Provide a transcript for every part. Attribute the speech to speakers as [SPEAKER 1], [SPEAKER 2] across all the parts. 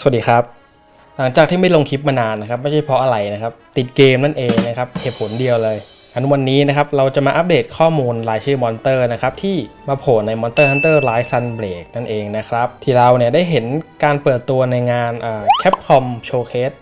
[SPEAKER 1] สวัสดีครับ หลังจากที่ไม่ลงคลิปมานานนะครับ ไม่ใช่เพราะอะไรนะครับ ติดเกมนั่นเองนะครับเหตุผลเดียวเลยอันวันนี้นะครับเราจะมาอัปเดตข้อมูลรายชื่อมอนเตอร์นะครับที่มาโผล่ใน Monster Hunter Rise Sunbreak นั่นเองนะครับที่เราเนี่ยได้เห็นการเปิดตัวในงาน Capcom Showcase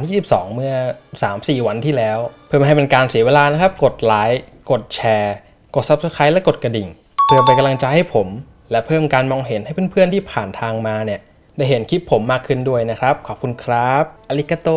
[SPEAKER 1] 2022 เมื่อ 3-4 วันที่แล้ว เพื่อไม่ให้เป็นการเสียเวลานะครับ กดไลค์กดแชร์ กด Subscribe และกดกระดิ่ง เพื่อเป็นกำลังใจให้ผม และเพิ่มการมองเห็นให้เพื่อนๆที่ผ่านทางมาเนี่ย ได้เห็นคลิปผมมากขึ้นด้วยนะครับ ขอบคุณครับอาริกาโต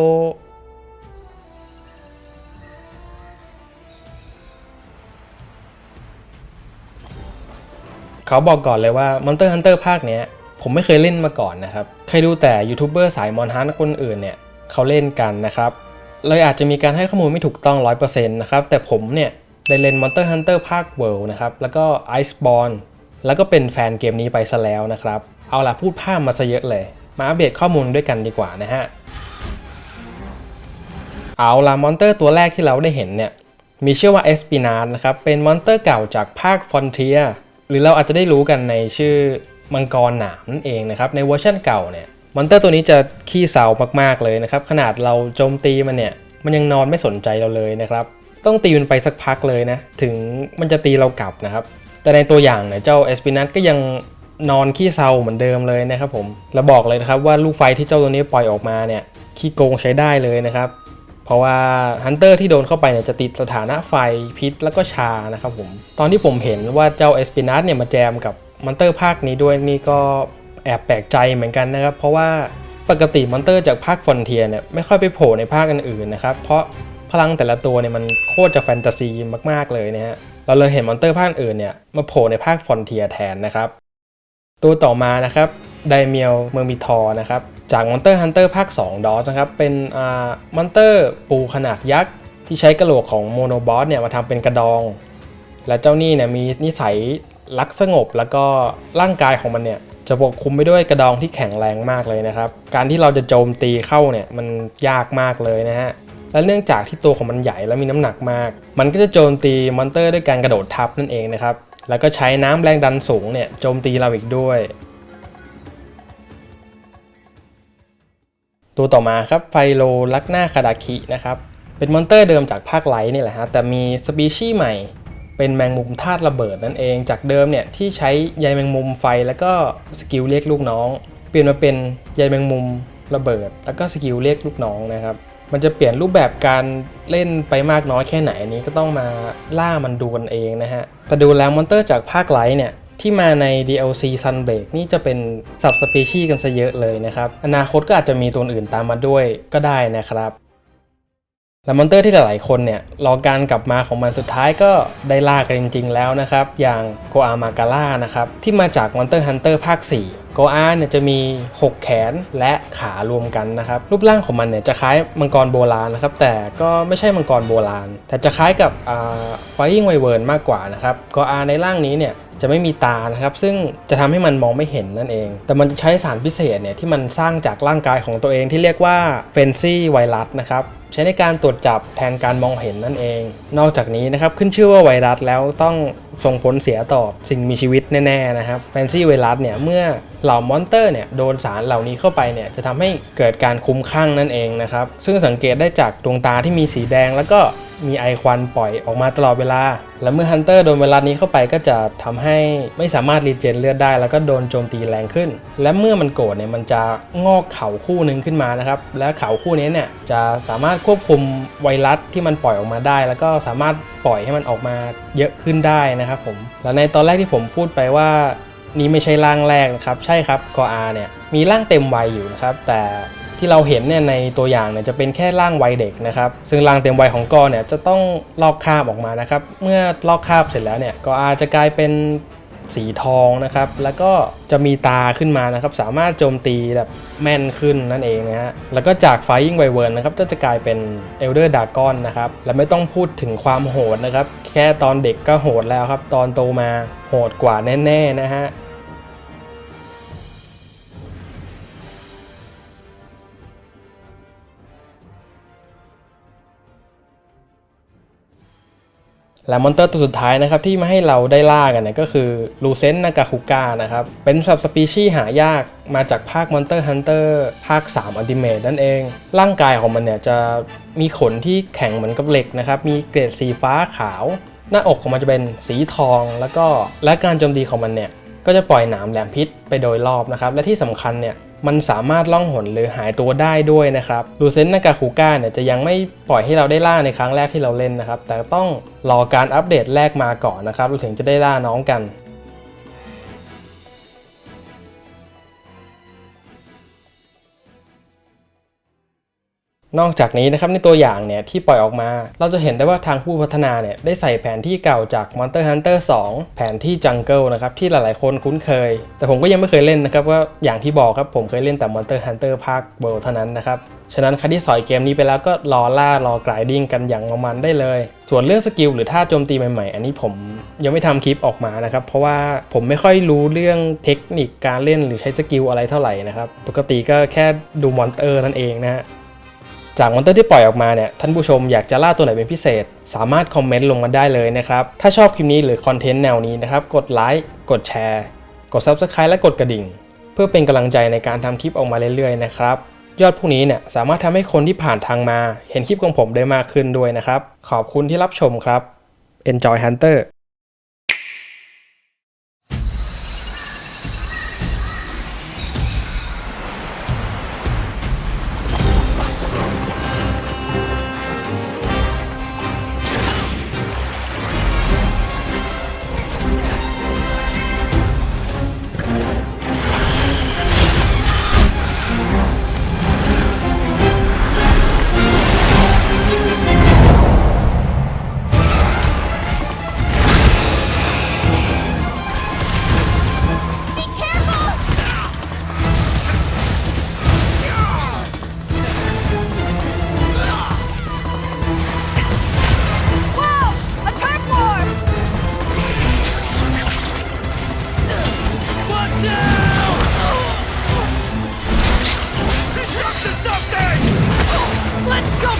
[SPEAKER 1] เขาบอกก่อนเลยว่า Monster Hunter ภาคเนี้ยผมไม่เคยเล่นมาก่อนนะครับ เคยดูแต่ยูทูบเบอร์สายมอนฮันคนอื่นเนี่ยเขาเล่นกันนะครับเลยอาจจะมีการให้ข้อมูลไม่ถูกต้อง 100%นะครับ แต่ผมเนี่ยได้เล่น Monster Hunter ภาค World นะครับ แล้วก็ Iceborne แล้วก็เป็นแฟนเกมนี้ไปซะแล้วนะครับ เอาล่ะพูดภาพมาซะเยอะเลย มาอัปเดตข้อมูลด้วยกันดีกว่านะฮะ เอาล่ะมอนเตอร์ตัวแรกที่เราได้เห็นเนี่ย มีชื่อว่าเอสปินาสนะครับ เป็นมอนเตอร์เก่าจากภาคฟอนเทียหรือเราอาจจะได้รู้กันในชื่อมังกรหนามนั่นเองนะครับ ในเวอร์ชันเก่าเนี่ยมอนเตอร์ตัวนี้จะขี้เศร้ามากๆเลยนะครับ ขนาดเราโจมตีมันเนี่ยมันยังนอนไม่สนใจเราเลยนะครับ ต้องตีมันไปสักพักเลยนะ ถึงมันจะตีเรากลับนะครับ แต่ในตัวอย่างเนี่ยเจ้าเอสปินัสก็ยัง นอนขี้เศร้าเหมือนเดิมเลยนะครับผมแล้วบอกเลยนะครับว่าลูกไฟที่เจ้าตัวนี้ปล่อยออกมาเนี่ยขี้โกงใช้ได้เลยนะครับ เพราะว่าฮันเตอร์ที่โดนเข้าไปเนี่ยจะติดสถานะไฟพิษแล้วก็ชานะครับผมตอนที่ผมเห็นว่าเจ้าเอสปินัสเนี่ยมาแจมกับมอนเตอร์ภาคนี้ด้วยนี่ก็แอบแปลกใจเหมือนกันนะครับ เพราะว่าปกติมอนเตอร์จากภาคฟอนเทียเนี่ยไม่ค่อยไปโผล่ในภาคอื่นๆนะครับ เพราะพลังแต่ละตัวเนี่ยมันโคตรจะแฟนตาซีมากๆเลยนะฮะเราเลยเห็นมอนเตอร์ภาคอื่นเนี่ยมาโผล่ในภาคฟอนเทียแทนนะครับ ตัวต่อมานะครับไดเมียลเมอร์มิทอนะครับจากมอนเตอร์ฮันเตอร์ภาค 2 ดอสนะครับ เป็นอ่ามอนเตอร์ปูขนาดยักษ์ ที่ใช้กระโหลกของโมโนบอสเนี่ยมาทำเป็นกระดอง และเจ้านี่เนี่ยมีนิสัยรักสงบแล้วก็ร่างกายของมันเนี่ยจะปกคลุมไปด้วยกระดองที่แข็งแรงมากเลยนะครับ การที่เราจะโจมตีเข้าเนี่ยมันยากมากเลยนะฮะ และเนื่องจากที่ตัวของมันใหญ่และมีน้ำหนักมาก มันก็จะโจมตีมอนเตอร์ด้วยการกระโดดทับนั่นเองนะครับ แล้วก็ใช้น้ำแรงดันสูงเนี่ยโจมตีเราอีกด้วย ตัวต่อมาครับไฟโลลักหน้าคาดาคินะครับ เป็นมอนเตอร์เดิมจากภาคไลท์นี่แหละฮะแต่มีสปีชีส์ใหม่เป็นแมงมุมธาตุระเบิดนั่นเอง จากเดิมเนี่ยที่ใช้ใยแมงมุมไฟแล้วก็สกิลเรียกลูกน้อง เปลี่ยนมาเป็นใยแมงมุมระเบิด แล้วก็สกิลเรียกลูกน้องนะครับ มันจะเปลี่ยนรูปแบบการเล่นไปมากน้อยแค่ไหนนี้ก็ต้องมาล่ามันดูกันเองนะฮะ แต่ดูแล้วมอนเตอร์จากภาคไลท์เนี่ย ที่มาใน DLC Sunbreak นี่จะเป็นสับสปีชีกันซะเยอะเลยนะครับ อนาคตก็อาจจะมีตัวอื่นตามมาด้วยก็ได้นะครับและมอนเตอร์ที่หลายๆคนเนี่ยรอการกลับมาของมันสุดท้ายก็ได้ล่ากันจริงๆแล้วนะครับ อย่างโกอามาการ่านะครับ ที่มาจาก Monster Hunter ภาค 4 กอาเนี่ยจะมี 6 แขนและขารวมกันนะครับ รูปร่างของมันเนี่ยจะคล้ายมังกรโบราณนะครับ แต่ก็ไม่ใช่มังกรโบราณ แต่จะคล้ายกับไฟยิงไวเวิร์นมากกว่านะครับโกอาในร่างนี้เนี่ย จะไม่มีตานะครับ ซึ่งจะทำให้มันมองไม่เห็นนั่นเอง แต่มันจะใช้สารพิเศษเนี่ยที่มันสร้างจากร่างกายของตัวเองที่เรียกว่าเฟนซี่ไวรัสนะครับใช้ในการตรวจจับแทนการมองเห็นนั่นเอง นอกจากนี้นะครับขึ้นชื่อว่าไวรัสแล้วต้องส่งผลเสียต่อสิ่งมีชีวิตแน่ ๆ นะครับแฟนซี่ไวรัสเนี่ยเมื่อเหล่ามอนเตอร์เนี่ยโดนสารเหล่านี้เข้าไปเนี่ยจะทำให้เกิดการคุ้มข้างนั่นเองนะครับ ซึ่งสังเกตได้จากดวงตาที่มีสีแดงแล้วก็ มีไอควันปล่อยออกมาตลอดเวลา และเมื่อฮันเตอร์โดนไวรัสนี้เข้าไปก็จะทำให้ไม่สามารถรีเจนเลือดได้ แล้วก็โดนโจมตีแรงขึ้น และเมื่อมันโกรธเนี่ยมันจะงอกเข่าคู่หนึ่งขึ้นมานะครับ และเข่าคู่นี้เนี่ยจะสามารถควบคุมไวรัสที่มันปล่อยออกมาได้ แล้วก็สามารถปล่อยให้มันออกมาเยอะขึ้นได้นะครับผม และในตอนแรกที่ผมพูดไปว่านี่ไม่ใช่ร่างแรกนะครับ ใช่ครับกออาเนี่ยมีร่างเต็มวัยอยู่นะครับ แต่ ที่เราเห็นเนี่ยในตัวอย่างเนี่ยจะเป็นแค่ร่างวัยเด็กนะครับ ซึ่งร่างเต็มวัยของกอเนี่ยจะต้องลอกคราบออกมานะครับ เมื่อลอกคราบเสร็จแล้วเนี่ยกออาจจะกลายเป็นสีทองนะครับ แล้วก็จะมีตาขึ้นมานะครับ สามารถโจมตีแบบแม่นขึ้นนั่นเองนะฮะ แล้วก็จาก Flying Wyvern นนะครับ ก็จะกลายเป็น Elder Dragon นะครับ และไม่ต้องพูดถึงความโหดนะครับ แค่ตอนเด็กก็โหดแล้วครับ ตอนโตมาโหดกว่าแน่ ๆ นะฮะ และมอนเตอร์ตัวสุดท้ายนะครับที่มาให้เราได้ล่ากันเนี่ยก็คือลูเซนนากาคุก้านะครับ เป็นสัตว์สปีชีส์หายากมาจากภาค Monster Hunter ภาค3 Ultimate นั่นเอง ร่างกายของมันเนี่ยจะมีขนที่แข็งเหมือนกับเหล็กนะครับ มีเกรดสีฟ้าขาว หน้าอกของมันจะเป็นสีทอง แล้วก็และการโจมตีของมันเนี่ยก็จะปล่อยหนามแหลมพิษไปโดยรอบนะครับ และที่สำคัญเนี่ย มันสามารถล่องหนหรือหายตัวได้ด้วยนะครับลูเซนนากาคูก้าเนี่ยจะยังไม่ปล่อยให้เราได้ล่าในครั้งแรกที่เราเล่นนะครับ แต่ต้องรอการอัปเดตแรกมาก่อนนะครับเราถึงจะได้ล่าน้องกัน นอกจากนี้นะครับในตัวอย่างเนี่ยที่ปล่อยออกมา เราจะเห็นได้ว่าทางผู้พัฒนาเนี่ยได้ใส่แผนที่เก่าจาก Monster Hunter 2 แผนที่ Jungle นะครับที่หลายๆคนคุ้นเคย แต่ผมก็ยังไม่เคยเล่นนะครับว่าอย่างที่บอกครับผมเคยเล่นแต่ Monster Hunter ภาค World เท่านั้นนะครับฉะนั้นใครที่สอยเกมนี้ไปแล้วก็รอล่ารอกรายดิ้งกันอย่างมันได้เลย ส่วนเรื่องสกิลหรือท่าโจมตีใหม่ๆ อันนี้ผมยังไม่ทำคลิปออกมานะครับ เพราะว่าผมไม่ค่อยรู้เรื่องเทคนิคการเล่นหรือใช้สกิลอะไรเท่าไหร่นะครับ ปกติก็แค่ดูมอนเตอร์นั่นเองนะฮะ จากมอนเตอร์ที่ปล่อยออกมาเนี่ยท่านผู้ชมอยากจะล่าตัวไหนเป็นพิเศษ สามารถคอมเมนต์ลงมาได้เลยนะครับ ถ้าชอบคลิปนี้หรือคอนเทนต์แนวนี้นะครับ กดไลค์กดแชร์กด Subscribe และกดกระดิ่ง เพื่อเป็นกำลังใจในการทำคลิปออกมาเรื่อยๆนะครับยอดพวกนี้เนี่ยสามารถทำให้คนที่ผ่านทางมา เห็นคลิปของผมได้มากขึ้นด้วยนะครับ ขอบคุณที่รับชมครับ Enjoy Hunter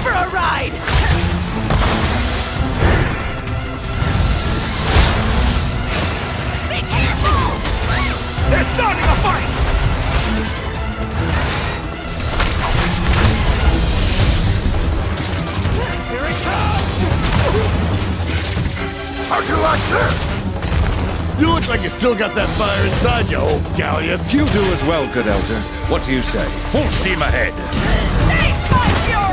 [SPEAKER 2] for a ride! Be careful!
[SPEAKER 3] They're starting a fight! Here it comes! How'd you like this?
[SPEAKER 4] You look like you still got that fire inside you, old Gallius.
[SPEAKER 5] You do as well, good elder. What do you say?
[SPEAKER 3] Full steam ahead!
[SPEAKER 2] Taste my fury!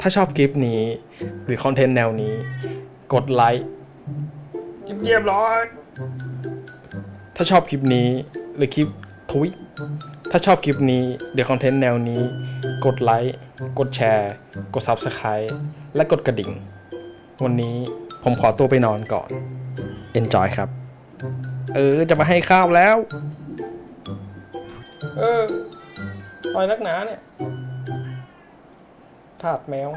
[SPEAKER 1] ถ้าชอบคลิปนี้ หรือคอนเทนต์แนวนี้ กดไลค์เรียบร้อยถ้าชอบคลิปนี้หรือคลิปทุยถ้าชอบคลิปนี้หรือคอนเทนต์แนวนี้ กดไลค์กดแชร์ กด Subscribe และกดกระดิ่ง วันนี้ผมขอตัวไปนอนก่อน enjoy ครับ เออ จะมาให้ข้าวแล้ว เออคอยนักหนาเนี่ยถาดแมว